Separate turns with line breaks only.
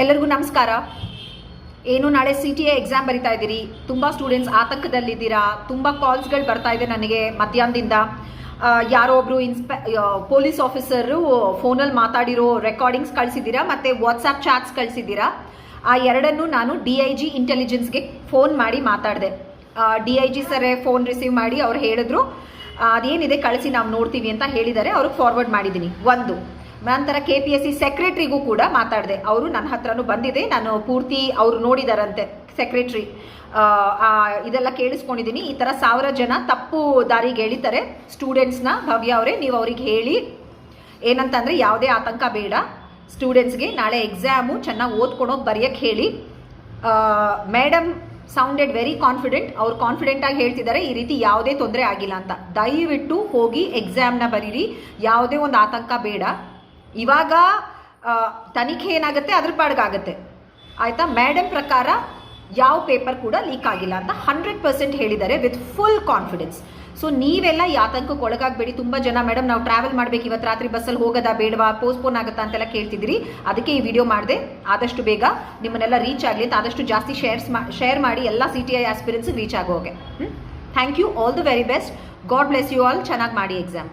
ಎಲ್ಲರಿಗೂ ನಮಸ್ಕಾರ. ಏನು, ನಾಳೆ ಸಿ ಟಿ ಎ ಎಕ್ಸಾಮ್ ಬರಿತಾ ಇದ್ದೀರಿ? ತುಂಬ ಸ್ಟೂಡೆಂಟ್ಸ್ ಆತಂಕದಲ್ಲಿದ್ದೀರಾ? ತುಂಬ ಕಾಲ್ಸ್ಗಳು ಬರ್ತಾ ಇದೆ ನನಗೆ ಮಧ್ಯಾಹ್ನದಿಂದ. ಯಾರೋ ಒಬ್ರು ಇನ್ಸ್ಪೆ ಪೊಲೀಸ್ ಆಫೀಸರು ಫೋನಲ್ಲಿ ಮಾತಾಡಿರೋ ರೆಕಾರ್ಡಿಂಗ್ಸ್ ಕಳಿಸಿದ್ದೀರಾ? ಮತ್ತು ವಾಟ್ಸಾಪ್ ಚಾಟ್ಸ್ ಕಳಿಸಿದ್ದೀರಾ? ಆ ಎರಡನ್ನು ನಾನು ಡಿ ಐ ಜಿ ಇಂಟೆಲಿಜೆನ್ಸ್ಗೆ ಫೋನ್ ಮಾಡಿ ಮಾತಾಡಿದೆ. ಡಿ ಐ ಜಿ ಸರೇ ಫೋನ್ ರಿಸೀವ್ ಮಾಡಿ ಅವ್ರು ಹೇಳಿದ್ರು. ಅದೇನಿದೆ ಕಳಿಸಿ, ನಾವು ನೋಡ್ತೀವಿ ಅಂತ ಹೇಳಿದ್ದಾರೆ. ಅವ್ರಿಗೆ ಫಾರ್ವರ್ಡ್ ಮಾಡಿದ್ದೀನಿ. ಒಂದು ನಂತರ ಕೆ ಪಿ ಎಸ್ ಸಿ ಸೆಕ್ರೆಟ್ರಿಗೂ ಕೂಡ ಮಾತಾಡಿದೆ. ಅವರು ನನ್ನ ಹತ್ರನೂ ಬಂದಿದೆ. ನಾನು ಪೂರ್ತಿ ಅವರು ನೋಡಿದಾರಂತೆ ಸೆಕ್ರೆಟ್ರಿ ಇದೆಲ್ಲ ಕೇಳಿಸ್ಕೊಂಡಿದ್ದೀನಿ. ಈ ಥರ ಸಾವಿರ ಜನ ತಪ್ಪು ದಾರಿಗೆ ಎಳಿತಾರೆ. ಸ್ಟೂಡೆಂಟ್ಸ್ನ ಭವ್ಯ ಅವರೇ, ನೀವು ಅವ್ರಿಗೆ ಹೇಳಿ. ಏನಂತಂದರೆ ಯಾವುದೇ ಆತಂಕ ಬೇಡ. ಸ್ಟೂಡೆಂಟ್ಸ್ಗೆ ನಾಳೆ ಎಕ್ಸಾಮು ಚೆನ್ನಾಗಿ ಓದ್ಕೊಂಡು ಬರೆಯೋಕ್ಕೆ ಹೇಳಿ. ಮೇಡಮ್ ಸೌಂಡೆಡ್ ವೆರಿ ಕಾನ್ಫಿಡೆಂಟ್ ಅವ್ರು ಕಾನ್ಫಿಡೆಂಟ್ ಆಗಿ ಹೇಳ್ತಿದ್ದಾರೆ. ಈ ರೀತಿ ಯಾವುದೇ ತೊಂದರೆ ಆಗಿಲ್ಲ ಅಂತ. ದಯವಿಟ್ಟು ಹೋಗಿ ಎಕ್ಸಾಮ್ನ ಬರೀರಿ. ಯಾವುದೇ ಒಂದು ಆತಂಕ ಬೇಡ. ಇವಾಗ ತನಿಖೆ ಏನಾಗುತ್ತೆ? ಅದ್ರ ಪಾಡ್ಗಾಗತ್ತೆ. ಆಯಿತಾ? ಮೇಡಮ್ ಪ್ರಕಾರ ಯಾವ ಪೇಪರ್ ಕೂಡ ಲೀಕ್ ಆಗಿಲ್ಲ ಅಂತ ಹಂಡ್ರೆಡ್ ಪರ್ಸೆಂಟ್ ಹೇಳಿದ್ದಾರೆ ವಿತ್ ಫುಲ್ ಕಾನ್ಫಿಡೆನ್ಸ್ ಸೊ ನೀವೆಲ್ಲ ಈ ಆತಂಕಕ್ಕೆ ಒಳಗಾಗಬೇಡಿ. ತುಂಬ ಜನ ಮೇಡಮ್ ನಾವು ಟ್ರಾವೆಲ್ ಮಾಡ್ಬೇಕು. ಇವತ್ತು ರಾತ್ರಿ ಬಸ್ಸಲ್ಲಿ ಹೋಗೋದಾ ಬೇಡವಾ? ಪೋಸ್ಟ್ಪೋನ್ ಆಗುತ್ತಾ ಅಂತೆಲ್ಲ ಕೇಳ್ತಿದ್ದೀರಿ. ಅದಕ್ಕೆ ಈ ವಿಡಿಯೋ ಮಾಡಿದೆ. ಆದಷ್ಟು ಬೇಗ ನಿಮ್ಮನ್ನೆಲ್ಲ ರೀಚ್ ಆಗಲಿ. ಅಂತ ಆದಷ್ಟು ಜಾಸ್ತಿ ಶೇರ್ಸ್ ಮಾ ಶೇರ್ ಮಾಡಿ ಎಲ್ಲ C T I aspirants reach ಆಗೋಗೆ. Thank you all the very best god bless you all ಚೆನ್ನಾಗಿ ಮಾಡಿ ಎಕ್ಸಾಮ್